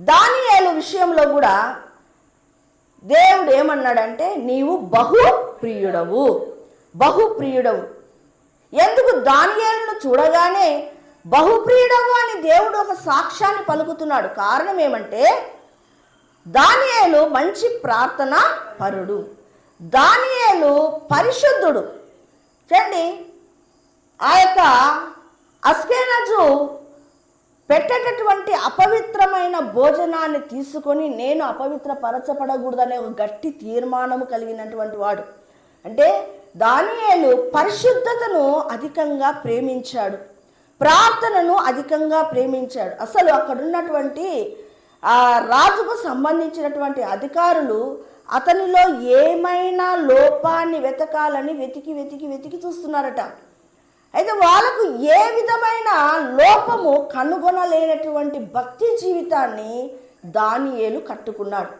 దానియేలు విషయంలో కూడా దేవుడు ఏమన్నాడంటే నీవు బహు ప్రియుడవు బహు ప్రియుడవు ఎందుకు దానియేలును చూడగానే బహుప్రియుడవు అని దేవుడు ఒక సాక్ష్యాన్ని పలుకుతున్నాడు? కారణం ఏమంటే దానియేలు మంచి ప్రార్థన పరుడు. దానియేలు పరిశుద్ధుడు. చూడండి ఆ యొక్క అస్కేనజు పెట్టేటటువంటి అపవిత్రమైన భోజనాన్ని తీసుకొని నేను అపవిత్రపరచబడకూడదనే ఒక గట్టి తీర్మానము కలిగినటువంటి వాడు. అంటే దానియేలు పరిశుద్ధతను అధికంగా ప్రేమించాడు. ప్రార్థనను అధికంగా ప్రేమించాడు. అసలు అక్కడ ఉన్నటువంటి ఆ రాజుకు సంబంధించినటువంటి అధికారులు అతనిలో ఏమైనా లోపాన్ని వెతకాలని వెతికి వెతికి వెతికి చూస్తున్నారట. అయితే వాళ్ళకు ఏ విధమైన లోపము కనుగొనలేనటువంటి భక్తి జీవితాన్ని దానియేలు కట్టుకున్నాడు.